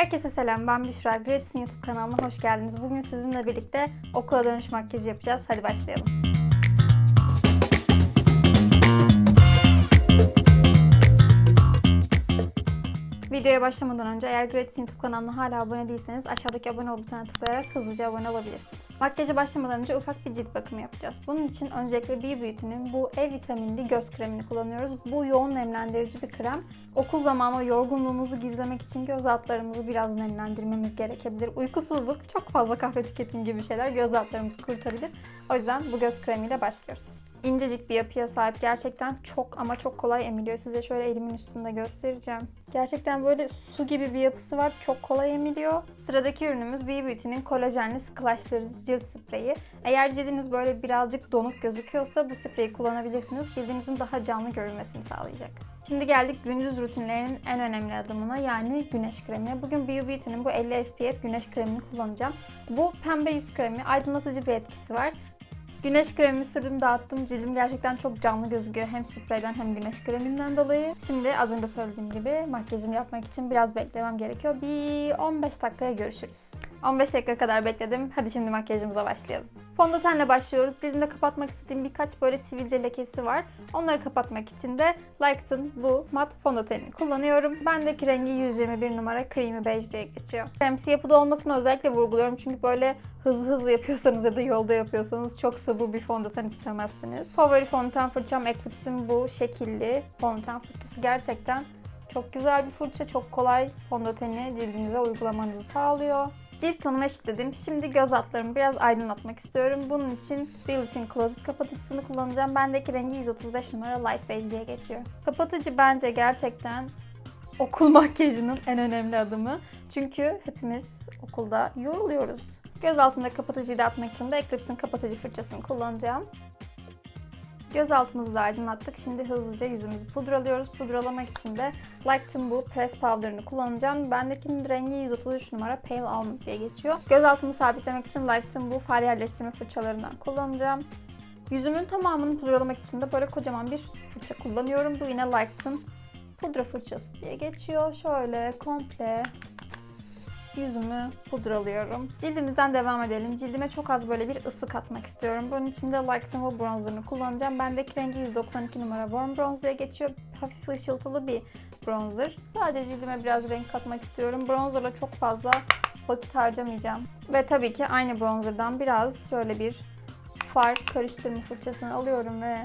Herkese selam, ben Büşra. Gratis'in YouTube kanalına hoş geldiniz. Bugün sizinle birlikte okula dönüş makyajı yapacağız. Hadi başlayalım. Videoya başlamadan önce eğer Gratis YouTube kanalına hala abone değilseniz aşağıdaki abone ol butonuna tıklayarak hızlıca abone olabilirsiniz. Makyaja başlamadan önce ufak bir cilt bakımı yapacağız. Bunun için öncelikle B Beauty'nin bu E vitaminli göz kremini kullanıyoruz. Bu yoğun nemlendirici bir krem. Okul zamanı o yorgunluğumuzu gizlemek için göz altlarımızı biraz nemlendirmemiz gerekebilir. Uykusuzluk, çok fazla kahve tüketimi gibi şeyler göz altlarımızı kurtarabilir. O yüzden bu göz kremiyle başlıyoruz. İncecik bir yapıya sahip gerçekten çok ama çok kolay emiliyor. Size şöyle elimin üstünde göstereceğim. Gerçekten böyle su gibi bir yapısı var. Çok kolay emiliyor. Sıradaki ürünümüz B Beauty'nin kolajenli sıkılaştırıcı cilt spreyi. Eğer cildiniz böyle birazcık donuk gözüküyorsa bu spreyi kullanabilirsiniz. Cildinizin daha canlı görünmesini sağlayacak. Şimdi geldik gündüz rutinlerinin en önemli adımına yani güneş kremi. Bugün B Beauty'nin bu 50 SPF güneş kremini kullanacağım. Bu pembe yüz kremi aydınlatıcı bir etkisi var. Güneş kremimi sürdüm dağıttım. Cildim gerçekten çok canlı gözüküyor. Hem spreyden hem güneş kreminden dolayı. Şimdi az önce söylediğim gibi makyajımı yapmak için biraz beklemem gerekiyor. Bir 15 dakikaya görüşürüz. 15 dakika kadar bekledim. Hadi şimdi makyajımıza başlayalım. Fondötenle başlıyoruz. Cildimde kapatmak istediğim birkaç böyle sivilce lekesi var. Onları kapatmak için de Like'ın bu mat fondötenini kullanıyorum. Bendeki rengi 121 numara Creamy Beige diye geçiyor. Kremsi yapıda olmasını özellikle vurguluyorum. Çünkü böyle hızlı hızlı yapıyorsanız ya da yolda yapıyorsanız çok sıvı bir fondöten istemezsiniz. Favori fondöten fırçam Eclipse'in bu şekilli fondöten fırçası. Gerçekten çok güzel bir fırça. Çok kolay fondöteni cildinize uygulamanızı sağlıyor. Cilt tonumu eşitledim. Şimdi göz altlarımı biraz aydınlatmak istiyorum. Bunun için Bills'in Closet kapatıcısını kullanacağım. Bendeki rengi 135 numara Light Beige diye geçiyor. Kapatıcı bence gerçekten okul makyajının en önemli adımı. Çünkü hepimiz okulda yoruluyoruz. Göz altımda kapatıcıyı da atmak için de Eclipse'in kapatıcı fırçasını kullanacağım. Göz altımızı da aydınlattık. Şimdi hızlıca yüzümüzü pudralıyoruz. Pudralamak için de Like'ın bu press powder'ını kullanacağım. Bendekinin rengi 133 numara Pale Almond diye geçiyor. Göz altımı sabitlemek için Like'ın bu far yerleştirme fırçalarından kullanacağım. Yüzümün tamamını pudralamak için de böyle kocaman bir fırça kullanıyorum. Bu yine Like'ın pudra fırçası diye geçiyor. Şöyle komple yüzümü pudralıyorum. Cildimizden devam edelim. Cildime çok az böyle bir ısı katmak istiyorum. Bunun için de bu bronzerını kullanacağım. Bendeki rengi 192 numara Warm Bronze geçiyor. Hafif ışıltılı bir bronzer. Sadece cildime biraz renk katmak istiyorum. Bronzerla çok fazla vakit harcamayacağım. Ve tabii ki aynı bronzerdan biraz şöyle bir far karıştırma fırçasını alıyorum ve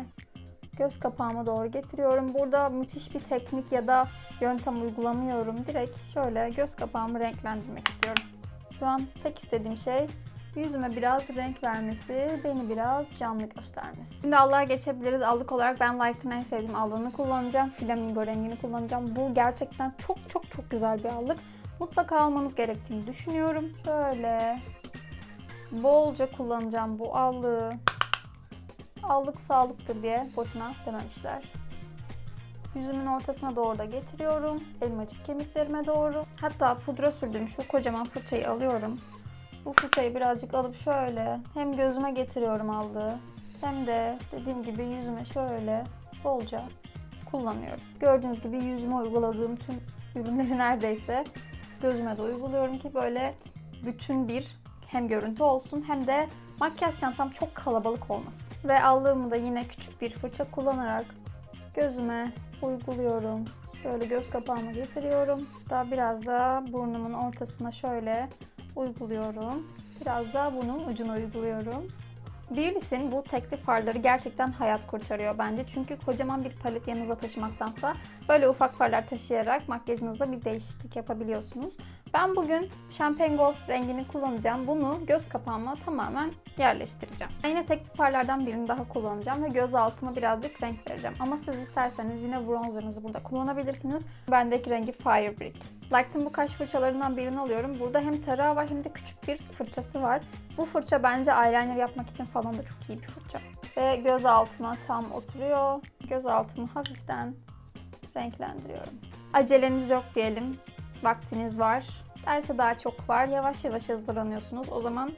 göz kapağıma doğru getiriyorum. Burada müthiş bir teknik ya da yöntem uygulamıyorum. Direkt şöyle göz kapağımı renklendirmek istiyorum. Şu an tek istediğim şey yüzüme biraz renk vermesi, beni biraz canlı göstermesi. Şimdi allığa geçebiliriz. Allık olarak ben Light'ın en sevdiğim allığını kullanacağım. Flamingo rengini kullanacağım. Bu gerçekten çok çok çok güzel bir allık. Mutlaka almanız gerektiğini düşünüyorum. Şöyle bolca kullanacağım bu allığı. Allık sağlıktır diye boşuna dememişler. Yüzümün ortasına doğru da getiriyorum. Elmacık kemiklerime doğru. Hatta pudra sürdüğüm şu kocaman fırçayı alıyorum. Bu fırçayı birazcık alıp şöyle hem gözüme getiriyorum aldığı hem de dediğim gibi yüzüme şöyle bolca kullanıyorum. Gördüğünüz gibi yüzüme uyguladığım tüm ürünleri neredeyse gözüme de uyguluyorum ki böyle bütün bir hem görüntü olsun hem de makyaj çantam çok kalabalık olmasın. Ve aldığımı da yine küçük bir fırça kullanarak gözüme uyguluyorum. Şöyle göz kapağıma getiriyorum. Daha biraz da burnumun ortasına şöyle uyguluyorum. Biraz da bunun ucuna uyguluyorum. Beauty's'in bu tekli farları gerçekten hayat kurtarıyor bence. Çünkü kocaman bir palet yanınıza taşımaktansa böyle ufak farlar taşıyarak makyajınızda bir değişiklik yapabiliyorsunuz. Ben bugün Champagne Gold rengini kullanacağım. Bunu göz kapağıma tamamen yerleştireceğim. Yine tekli farlardan birini daha kullanacağım ve göz altıma birazcık renk vereceğim. Ama siz isterseniz yine bronzerınızı burada kullanabilirsiniz. Bendeki rengi Fire Brick. Like'ın bu kaş fırçalarından birini alıyorum. Burada hem tarağı var hem de küçük bir fırçası var. Bu fırça bence eyeliner yapmak için falan da çok iyi bir fırça. Ve göz altıma tam oturuyor. Göz altımı hafiften renklendiriyorum. Aceleniz yok diyelim. Vaktiniz var. Derse daha çok var. Yavaş yavaş hazırlanıyorsunuz. O zaman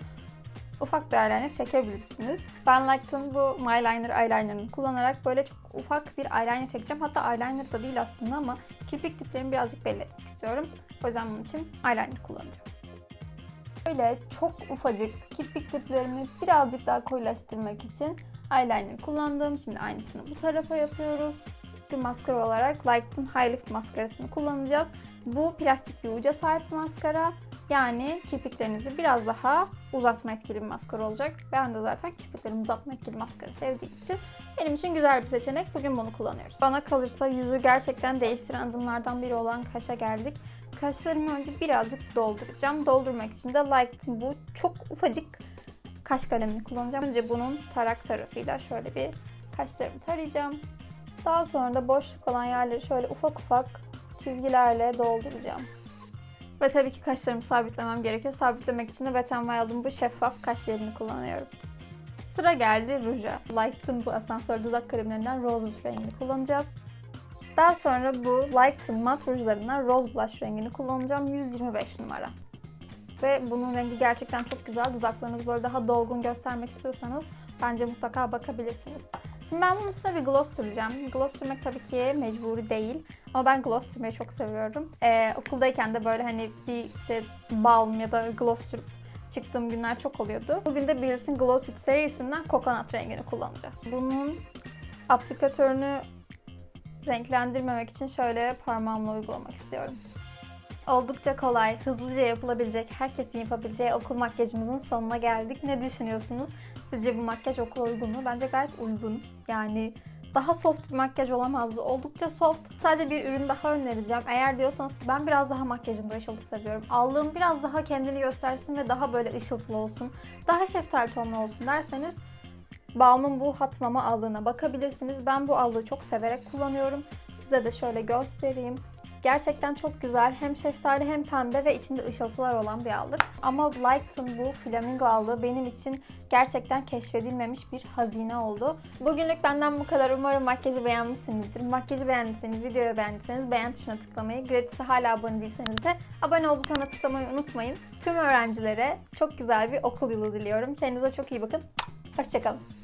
ufak bir eyeliner çekebilirsiniz. Ben Like'ın bu My Liner eyelinerını kullanarak böyle çok ufak bir eyeliner çekeceğim. Hatta eyeliner da değil aslında ama kirpik diplerimi birazcık belli etmek istiyorum. O yüzden bunun için eyeliner kullanacağım. Böyle çok ufacık kirpik diplerimi birazcık daha koyulaştırmak için eyeliner kullandım. Şimdi aynısını bu tarafa yapıyoruz. Bir maskara olarak Lighten High Lift maskarasını kullanacağız. Bu plastik bir uca sahip maskara. Yani kirpiklerinizi biraz daha uzatma etkili bir maskara olacak. Ben de zaten kirpiklerimi uzatma etkili maskara sevdiğim için benim için güzel bir seçenek. Bugün bunu kullanıyoruz. Bana kalırsa yüzü gerçekten değiştiren adımlardan biri olan kaşa geldik. Kaşlarımı önce birazcık dolduracağım. Doldurmak için de Lighten bu çok ufacık kaş kalemini kullanacağım. Önce bunun tarak tarafıyla şöyle bir kaşlarımı tarayacağım. Daha sonra da boşluk olan yerleri şöyle ufak ufak çizgilerle dolduracağım. Ve tabii ki kaşlarımı sabitlemem gerekiyor. Sabitlemek için de Wet n Wild'ın bu şeffaf kaş yerini kullanıyorum. Sıra geldi ruja. Lighten bu asansör dudak kremlerinden Rose Rouge rengini kullanacağız. Daha sonra bu Lighten mat rujlarından Rose Blush rengini kullanacağım. 125 numara. Ve bunun rengi gerçekten çok güzel. Dudaklarınızı böyle daha dolgun göstermek istiyorsanız bence mutlaka bakabilirsiniz. Şimdi ben bunun üstüne bir gloss süreceğim. Gloss sürmek tabii ki mecburi değil. Ama ben gloss sürmeyi çok seviyorum. Ee, okuldayken de böyle hani bir işte balm ya da gloss sürüp çıktığım günler çok oluyordu. Bugün de Bills'in Gloss It serisinden Coconut rengini kullanacağız. Bunun aplikatörünü renklendirmemek için şöyle parmağımla uygulamak istiyorum. Oldukça kolay, hızlıca yapılabilecek, herkesin yapabileceği okul makyajımızın sonuna geldik. Ne düşünüyorsunuz? Sizce bu makyaj okula uygun mu? Bence gayet uygun. Yani daha soft bir makyaj olamazdı. Oldukça soft. Sadece bir ürün daha önereceğim. Eğer diyorsanız ki ben biraz daha makyajında ışıltı seviyorum. Aldığım biraz daha kendini göstersin ve daha böyle ışıltılı olsun. Daha şeftali tonlu olsun derseniz Balm'ın bu hat mama allığına bakabilirsiniz. Ben bu allığı çok severek kullanıyorum. Size de şöyle göstereyim. Gerçekten çok güzel. Hem şeftali hem pembe ve içinde ışıltılar olan bir allık. Ama Lighten bu flamingo allığı benim için gerçekten keşfedilmemiş bir hazine oldu. Bugünlük benden bu kadar. Umarım makyajı beğenmişsinizdir. Makyajı beğendiyseniz, videoyu beğendiyseniz beğen tuşuna tıklamayı, gratis'e hala abone değilseniz de abone ol butonuna tıklamayı unutmayın. Tüm öğrencilere çok güzel bir okul yılı diliyorum. Kendinize çok iyi bakın. Hoşçakalın.